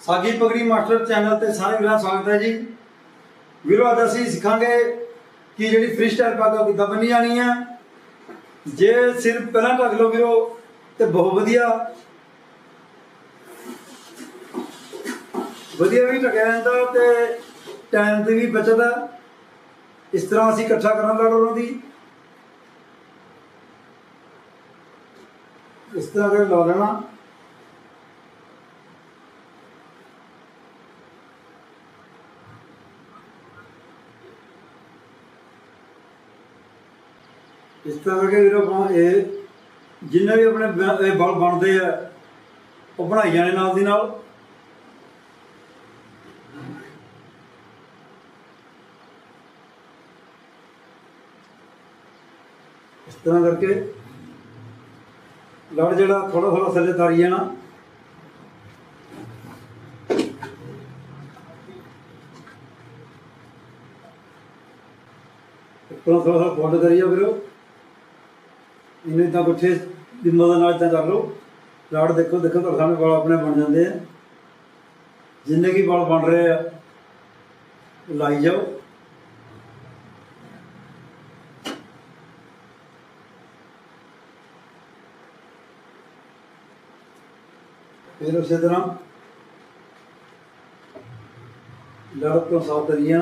ਸਾਗੀ ਪਗੜੀ master channel ਤੇ ਸਾਰੇ ਵੀਰਾਂ ਦਾ ਸਵਾਗਤ ਹੈ ਜੀ। ਵੀਰੋ ਅੱਜ ਅਸੀਂ ਸਿੱਖਾਂਗੇ ਕਿ ਜਿਹੜੀ ਫ੍ਰੀ ਸਟਾਈਲ ਪੱਗ ਕਿੱਦਾਂ ਬੰਨੀ ਜਾਣੀ ਹੈ ਜੇ ਸਿਰ ਪਹਿਲਾਂ ਢੱਕ ਲਓ ਵੀਰੋ, ਤੇ ਬਹੁਤ ਵਧੀਆ। ਵਧੀਆ ਵੀ ਢਕਿਆ ਜਾਂਦਾ ਤੇ ਟਾਈਮ ਦੀ ਵੀ ਬਚਤ ਹੈ ਇਸ ਤਰ੍ਹਾਂ ਅਸੀਂ ਇਕੱਠਾ ਕਰਨ ਲੜ ਉਹਨਾਂ ਦੀ। ਇਸ ਤਰ੍ਹਾਂ ਕਰ ਲਾ ਲੈਣਾ। ਇਸ ਤਰ੍ਹਾਂ ਕਰਕੇ ਵੀਰੋ ਆਪਾਂ ਇਹ ਜਿੰਨੇ ਵੀ ਆਪਣੇ ਬ- ਇਹ ਬਲ ਬਣਦੇ ਆ, ਉਹ ਬਣਾਈ ਜਾਣੇ ਨਾਲ ਦੀ ਨਾਲ। ਇਸ ਤਰ੍ਹਾਂ ਕਰਕੇ ਲੜ ਜਿਹੜਾ ਥੋੜਾ ਥੋੜਾ ਥੱਲੇ ਤਾਰੀ ਜਾਣਾ। ਥੋੜਾ ਥੋੜਾ ਫੋਲਡ ਕਰੀ ਜਾਓ ਵੀਰੋ। ਇਹਨੇ ਤਾਂ ਗੁੱਠੇ ਦੀ ਮਦਦ ਨਾਲ ਤਾਂ ਕਰ ਲਓ। ਲੜ ਦੇਖੋ ਦੇਖੋ ਤੁਹਾਡੇ ਸਾਹਮਣੇ ਵਾਲ ਆਪਣੇ ਬਣ ਜਾਂਦੇ ਆ। ਜਿੰਨੇ ਕੀ ਵਾਲ ਬਣ ਰਹੇ ਆ, ਲਾਈ ਜਾਓ। ਫਿਰ ਉਸੇ ਤਰ੍ਹਾਂ ਲੜ ਤੋਂ ਸਾਫ਼ ਕਰੀ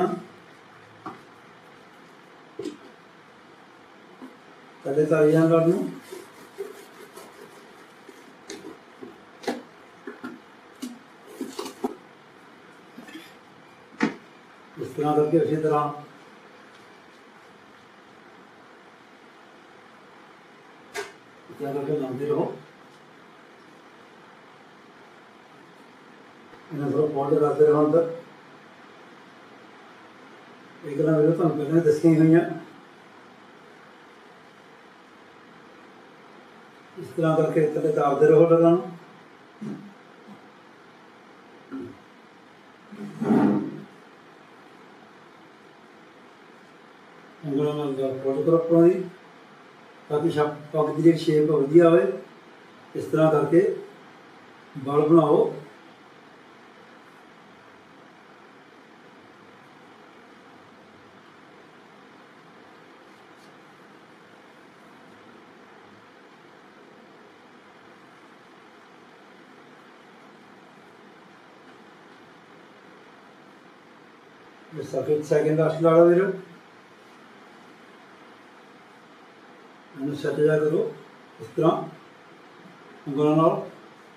ਜਾਣਾ ਥੱਲੇ ਤਾਰੀ ਜਾਣ ਲੜ ਨੂੰ ਇਸ ਤਰ੍ਹਾਂ ਕਰਕੇ ਉਸੇ ਤਰ੍ਹਾਂ ਕਿਆ ਕਰਕੇ ਲਾਉਂਦੇ ਰਹੋ ਇਹਨਾਂ ਥੋੜਾ ਪੌਂਡ ਕਰਦੇ ਰਹੋ ਅੰਦਰ ਇਹ ਗੱਲਾਂ ਮੇਰੇ ਤੁਹਾਨੂੰ ਪਹਿਲਾਂ ਹੀ ਦੱਸੀਆਂ ਹੀ ਇਸ ਤਰ੍ਹਾਂ ਕਰਕੇ ਥੱਲੇ ਤਾਰਦੇ ਰਹੋ ਲਗਾਂ ਨੂੰ ਉਂਗਲਾਂ ਨਾਲ ਦਾ ਫੋਲਡ ਕਰੋ ਆਪਣਾ ਜੀ ਤਾਂ ਕਿ ਸ਼ਪ ਪੱਗ ਦੀ ਜਿਹੜੀ ਸ਼ੇਪ ਵਧੀਆ ਹੋਵੇ ਇਸ ਤਰ੍ਹਾਂ ਕਰਕੇ ਬਲ ਬਣਾਓ ਇਹ ਸਫੇਦ ਸੈਕਿੰਡ ਲਾਸਟ ਲਾ ਲਓ ਇਹਨੂੰ ਸੈੱਟ ਕਰੋ ਇਸ ਤਰ੍ਹਾਂ ਉਂਗਲਾਂ ਨਾਲ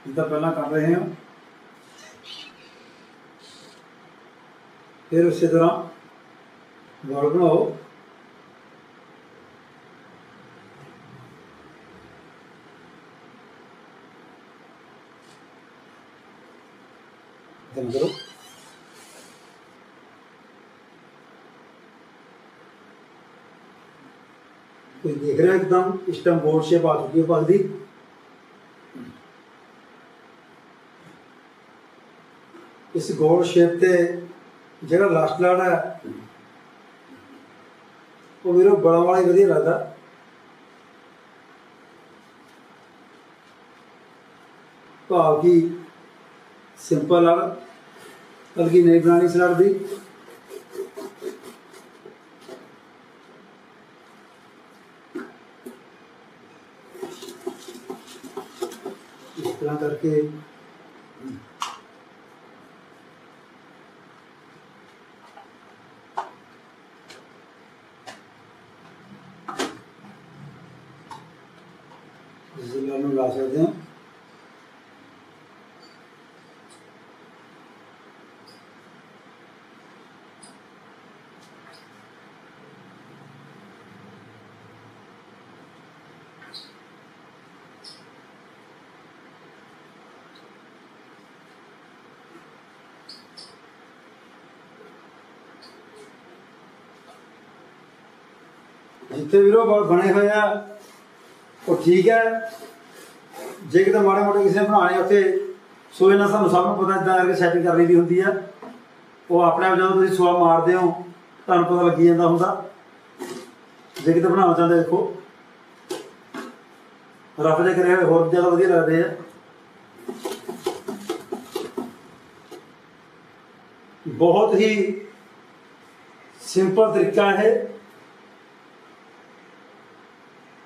ਜਿੱਦਾਂ ਪਹਿਲਾਂ ਕਰ ਰਹੇ ਹਾਂ ਫਿਰ ਉਸੇ ਤਰ੍ਹਾਂ ਵਾਲ ਬਣਾਓ ਇਦਾਂ ਕਰੋ ਕੋਈ ਦੇਖ ਰਿਹਾ ਇੱਕਦਮ, ਇਸ ਟਾਈਮ ਬੋਰਡ ਸ਼ੇਪ ਆ ਚੁੱਕੀ ਹੈ ਪੱਗ ਦੀ। ਇਸ ਗੋਲ ਸ਼ੇਪ ਤੇ ਜਿਹੜਾ ਲਾਸਟ ਲਾੜ ਹੈ, ਉਹ ਵੀਰੋ ਬੜਾ ਵਾਲਾ ਹੀ ਵਧੀਆ ਲੱਗਦਾ। ਭਾਵ ਕਿ ਸਿੰਪਲ ਲੜ ਹਲਕੀ ਨਹੀਂ ਬਣਾਣੀ ਇਸ ਦੀ। ਤਰ੍ਹਾਂ ਕਰਕੇ। ਜ਼ਿਲ੍ਹਾ ਨੂੰ ਲਾ ਸਕਦੇ ਹਾਂ। ਜਿੱਥੇ ਵੀਰੋ ਬਲ ਬਣੇ ਹੋਏ ਆ, ਉਹ ਠੀਕ ਹੈ। ਜੇ ਕਿਤੇ ਮਾੜੇ ਮੋਟੇ ਕਿਸੇ ਨੇ ਬਣਾਣੇ ਉੱਥੇ ਸੋਏ ਨਾਲ ਸਾਨੂੰ ਸਭ ਨੂੰ ਪਤਾ ਇਦਾਂ ਕਰਕੇ ਸੈਟਿੰਗ ਕਰ ਦੀ ਹੁੰਦੀ ਆ। ਉਹ ਆਪਣੇ ਆਪ ਜਦੋਂ ਤੁਸੀਂ ਸੋਆ ਮਾਰਦੇ ਹੋ, ਤੁਹਾਨੂੰ ਪਤਾ ਲੱਗੀ ਜਾਂਦਾ ਹੁੰਦਾ। ਜੇ ਕਿਤੇ ਬਣਾਉਣਾ ਚਾਹੁੰਦੇ ਦੇਖੋ। ਰਫ ਦੇ ਕਰੇ ਹੋਏ, ਹੋਰ ਜ਼ਿਆਦਾ ਵਧੀਆ ਲੱਗਦੇ ਆ। ਬਹੁਤ ਹੀ ਸਿੰਪਲ ਤਰੀਕਾ ਹੈ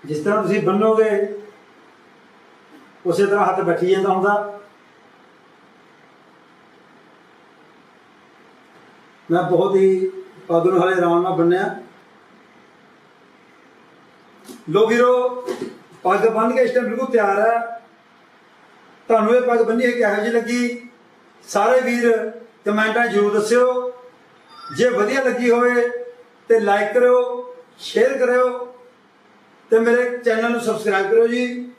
ਜਿਸ ਤਰ੍ਹਾਂ ਤੁਸੀਂ ਬੰਨੋਗੇ, ਉਸੇ ਤਰ੍ਹਾਂ ਹੱਥ ਬੈਠੀ ਜਾਂਦਾ ਹੁੰਦਾ। ਮੈਂ ਬਹੁਤ ਹੀ ਪੱਗ ਨੂੰ ਹਲੇ ਆਰਾਮ ਨਾਲ ਬੰਨਿਆ। ਲੋ ਵੀਰੋ, ਪੱਗ ਬੰਨ ਕੇ ਇਸ ਟਾਈਮ ਬਿਲਕੁਲ ਤਿਆਰ ਹੈ। ਤੁਹਾਨੂੰ ਇਹ ਪੱਗ ਬੰਨੀ ਹੈ ਕਿਹੋ ਜਿਹੀ ਲੱਗੀ? ਸਾਰੇ ਵੀਰ ਕਮੈਂਟਾਂ ਜ਼ਰੂਰ ਦੱਸਿਓ। ਜੇ ਵਧੀਆ ਲੱਗੀ ਹੋਵੇ ਤੇ ਲਾਈਕ ਕਰਿਓ ਸ਼ੇਅਰ ਕਰਿਓ। ਤੇ ਮੇਰੇ ਚੈਨਲ ਨੂੰ ਸਬਸਕ੍ਰਾਈਬ ਕਰਿਓ ਜੀ।